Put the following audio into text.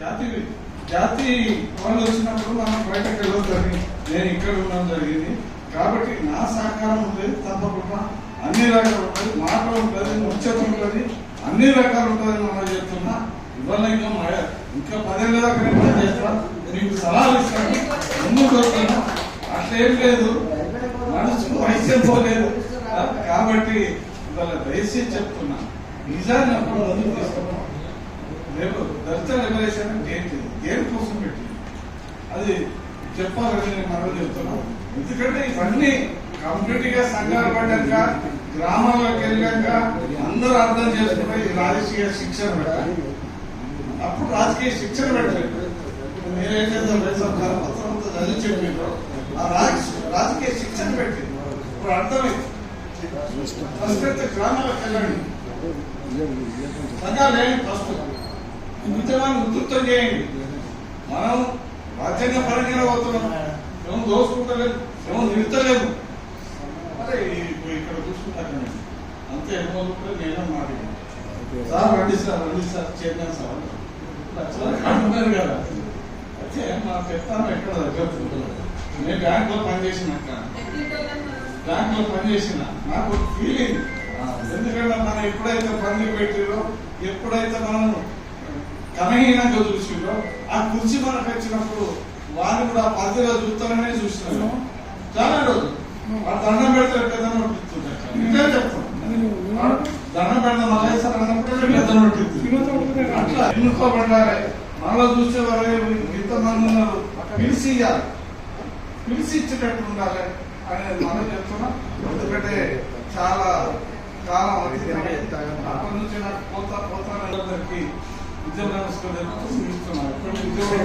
జాతి జాతి వాళ్ళు వచ్చినప్పుడు మనం బయటకు వెళ్ళొద్దని నేను ఇక్కడ ఉండడం జరిగింది. కాబట్టి నా సహకారం ఉండేది తప్పకుండా అన్ని రకాలు ఉంటుంది మాట ఉంటుంది ముచ్చట ఉంటుంది అన్ని రకాలు ఉంటుంది మనం చెప్తున్నా. ఇవాళ ఇంకా ఇంకా పదేళ్ళ దాకా ఇంకా చేస్తా. మీకు సలహాలు ఇస్తాను. ముందుకు వస్తాను అట్లేం లేదు. మనసుకు వైద్యం పోలేదు. కాబట్టి ఇవాళ దయచేసి చెప్తున్నా. నిజాన్ని అప్పుడు ముందుకు తీసుకున్నాం రేపు దళిత లిబరేషన్ అంటే ఏంటి? దేని కోసం పెట్టి? అది చెప్పాలని నేను మనం చెప్తున్నాను ఎందుకంటే ఇవన్నీ కంప్లీట్గా సంఘాలు పడ్డాక గ్రామాల్లోకి వెళ్ళాక అందరూ అర్థం చేసుకుంటే ఈ రాజకీయ శిక్షణ పెట్టాలి అప్పుడు రాజకీయ శిక్షణ పెట్టలేదు. మీరేం చేద్దాం పత్రం అంతా చదివి చెప్పారు ఆ రాజ- రాజకీయ శిక్షణ పెట్టింది ఇప్పుడు అర్థమైంది. ఫస్ట్ అయితే గ్రామాలకు వెళ్ళండి. సంఘాలు లేని ఫస్ట్ ఉద్యమాన్ని ఉధృతం చేయండి. మనం రాజ్యాంగ పరంగా పోతున్నాం మేము దోసుకుంటలేదు మేము నిలుతలేము అరే ఇప్పుడు ఇక్కడ చూసుకుంటాను అంతే ఏమవుతుందో నేను మాట సార్ రండి సార్ రండి సార్ చేద్దాం సార్. అంటున్నారు కదా. అయితే మనం చెప్తాను ఎక్కడ దగ్గర నేను బ్యాంక్లో పనిచేసినాక బ్యాంక్లో పనిచేసిన. నాకు ఫీలింగ్ ఎందుకంటే మనం ఎప్పుడైతే పని పెట్టిరో ఎప్పుడైతే మనం గమహీనంగా చూసిండో ఆ కుర్చీ మనకు వచ్చినప్పుడు వాళ్ళు కూడా ఆ చూస్తారనే చూసినాను చాలా రోజు వాడు దండం పెడతారు పెద్దను నోటిస్తుంటారు చెప్తాను దండం పెడదాం మళ్ళీ అన్నప్పుడు పెద్ద అట్లా ఎన్నుకోబడ్డారే. మనలో చూసే వారు ఇంతమంది ఉన్నారు పిలిచి ఇవ్వాలి పిలిచి ఇచ్చేటట్టు ఉండాలి అనేది మనం చెప్తున్నాం. ఎందుకంటే చాలా కాలం అతీతమై అప్పటి నుంచి నాకు పోతా పోతా అందరికి విద్య నమస్కారం ఇస్తున్నాను ఇప్పుడు ఉద్యోగం